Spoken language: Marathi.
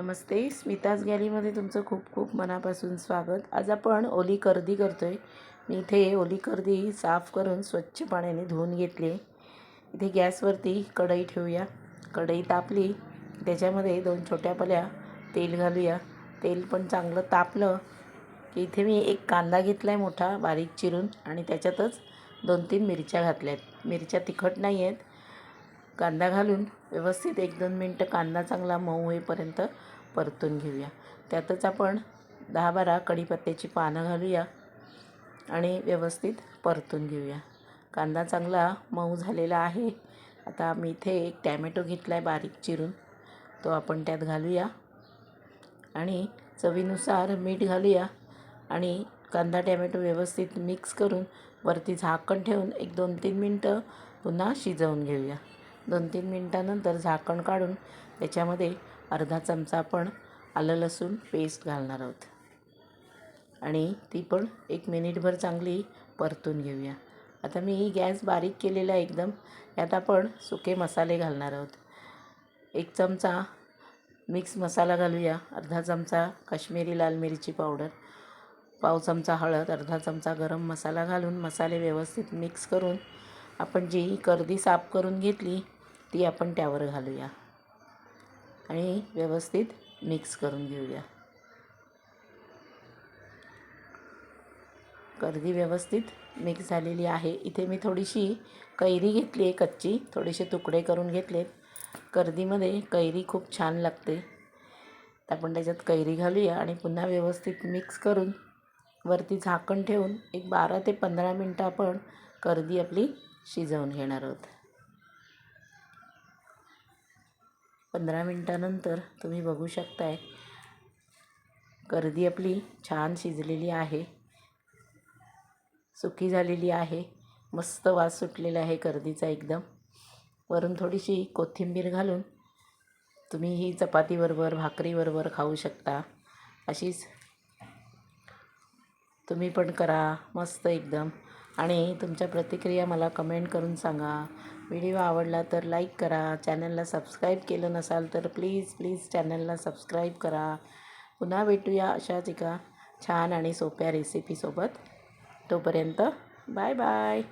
नमस्ते. स्मिताज गॅलीमध्ये तुमचं खूप खूप मनापासून स्वागत. आज आपण ओली कर्दी करतो आहे मी इथे ओली कर्दी साफ करून स्वच्छ पाण्याने धुवून घेतली. आहे इथे गॅसवरती कढई ठेवूया. कढई तापली. त्याच्यामध्ये दोन छोट्या पल्या तेल घालूया. तेल पण चांगलं तापलं की इथे मी एक कांदा घेतला आहे मोठा बारीक चिरून आणि त्याच्यातच दोन तीन मिरच्या घातल्या आहेत मिरच्या तिखट नाही आहेत कांदा घालून व्यवस्थित एक दोन मिनटं कांदा चांगला मऊ होईपर्यंत परतून घेऊया. त्यातच आपण दहा बारा कढीपत्त्याची पानं घालूया आणि व्यवस्थित परतून घेऊया. कांदा चांगला मऊ झालेला आहे. आता मी इथे एक टॅमॅटो घेतला आहे बारीक चिरून. तो आपण त्यात घालूया आणि चवीनुसार मीठ घालूया आणि कांदा टॅमॅटो व्यवस्थित मिक्स करून वरती झाकण ठेवून एक दोन तीन मिनटं पुन्हा शिजवून घेऊया. दोन तीन मिनटानंतर झाकण काढून त्याच्यामध्ये अर्धा चमचा आपण आलं लसूण पेस्ट घालणार आहोत. आणि ती पण एक मिनिटभर चांगली परतून घेऊया. आता मी ही गॅस बारीक केलेला आहे एकदम. यात आपण सुके मसाले घालणार आहोत. एक चमचा मिक्स मसाला घालूया. अर्धा चमचा काश्मीरी लाल मिरची पावडर. पाव चमचा हळद. अर्धा चमचा गरम मसाला घालून मसाले व्यवस्थित मिक्स करून आपण जी ही कर्दी साफ करून घेतली ती आपण त्यावर घालूया. आणि व्यवस्थित मिक्स करून घेऊया. कर्दी व्यवस्थित मिक्स झालेली आहे. इथे मी थोडीशी कैरी घेतली आहे कच्ची. थोडेसे तुकडे करून घेतलेत. कर्दीमध्ये कैरी खूप छान लागते. तर आपण त्याच्यात कैरी घालूया आणि पुन्हा व्यवस्थित मिक्स करून वरती झाकण ठेवून एक बारा ते पंधरा मिनटं आपण कर्दी आपली शिजवून घेणार आहोत. पंधरा मिनटानंतर तुम्ही बघू शकताय. गर्दी आपली छान शिजलेली आहे. सुकी झालेली आहे. मस्त वास सुटलेला आहे गर्दीचा एकदम. वरून थोडीशी कोथिंबीर घालून तुम्ही ही चपातीबरोबर भाकरीबरोबर खाऊ शकता. अशीच तुम्ही पण करा. मस्त एकदम. आणि तुमच्या प्रतिक्रिया मला कमेंट करून सांगा. व्हिडिओ आवडला तर लाईक करा. चॅनलला सबस्क्राईब केलं नसाल तर प्लीज प्लीज चॅनलला सबस्क्राईब करा. पुन्हा भेटूया अशाच एका छान आणि सोप्या रेसिपीसोबत तोपर्यंत बाय बाय